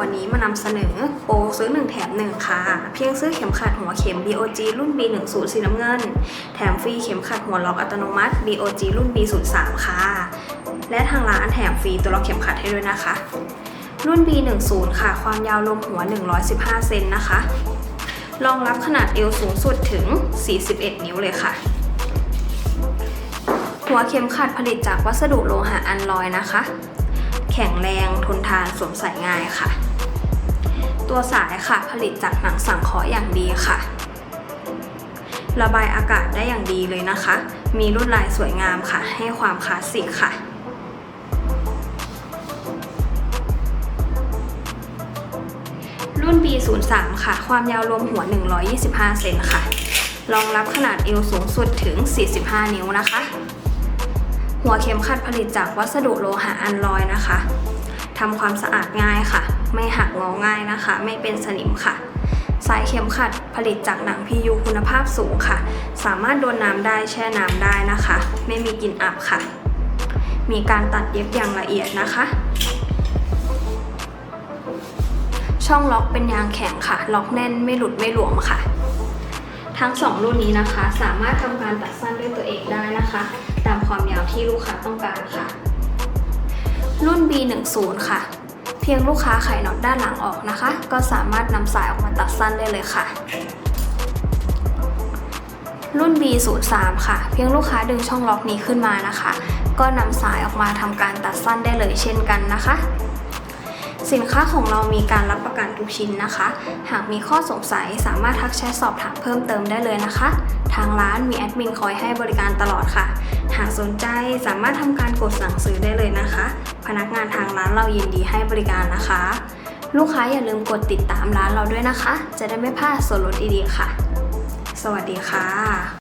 วันนี้มานำเสนอโปรซื้อ 1 แถม 1 ค่ะ เพียงซื้อเข็มขัดหัวเข็ม BOG รุ่น B10 สีน้ำเงิน แถมฟรีเข็มขัดหัวล็อกอัตโนมัติ BOG รุ่น B03 ค่ะ และทางร้านแถมฟรีตัวล็อกเข็มขัดให้ด้วยนะคะ รุ่น B10 ค่ะ ความยาวลมหัว 115 เซนนะคะรองรับขนาดเอวสูงสุดถึง 41 นิ้วเลยค่ะ หัวเข็มขัดผลิตจากวัสดุโลหะอันลอยนะคะ แข็งแรงทนทานสวมใส่ง่ายค่ะ ตัวสายค่ะผลิตจากหนังสังเคราะห์อย่างดีค่ะ ระบายอากาศได้อย่างดีเลยนะคะ มีลวดลายสวยงามค่ะ ให้ความคลาสสิกค่ะรุ่น B03 ค่ะ ความยาวรวมหัว 125 เซนค่ะ รองรับขนาดเอวสูงสุดถึง 45 นิ้วนะคะ หัวเข็มขัดผลิตจากวัสดุโลหะอันลอยนะคะทำความสะอาดง่ายค่ะ ไม่หักงอง่ายนะคะ ไม่เป็นสนิมค่ะ สายเข็มขัดผลิตจากหนัง PU คุณภาพสูงค่ะ สามารถโดนน้ำได้แช่น้ำได้นะคะ ไม่มีกลิ่นอับค่ะ มีการตัดเย็บอย่างละเอียดนะคะ ช่องล็อกเป็นยางแข็งค่ะ ล็อกแน่นไม่หลุดไม่หลวมค่ะ ทั้งสองรุ่นนี้นะคะ สามารถทำการตัดสั้นด้วยตัวเองได้นะคะ ความยาวที่ลูกค้าต้องการค่ะ รุ่น B10 ค่ะ เพียงลูกค้าไขน็อตด้านหลังออกนะคะ ก็สามารถนำสายออกมาตัดสั้นได้เลยค่ะ รุ่น B03 ค่ะ เพียงลูกค้าดึงช่องล็อกนี้ขึ้นมานะคะ ก็นำสายออกมาทำการตัดสั้นได้เลยเช่นกันนะคะสินค้าของเรามีการรับประกันทุกชิ้นนะคะ หากมีข้อสงสัยสามารถทักแชทสอบถามเพิ่มเติมได้เลยนะคะ ทางร้านมีแอดมินคอยให้บริการตลอดค่ะ หากสนใจสามารถทำการกดสั่งซื้อได้เลยนะคะ พนักงานทางร้านเรายินดีให้บริการนะคะ ลูกค้าอย่าลืมกดติดตามร้านเราด้วยนะคะ จะได้ไม่พลาดส่วนลดดีๆค่ะ สวัสดีค่ะ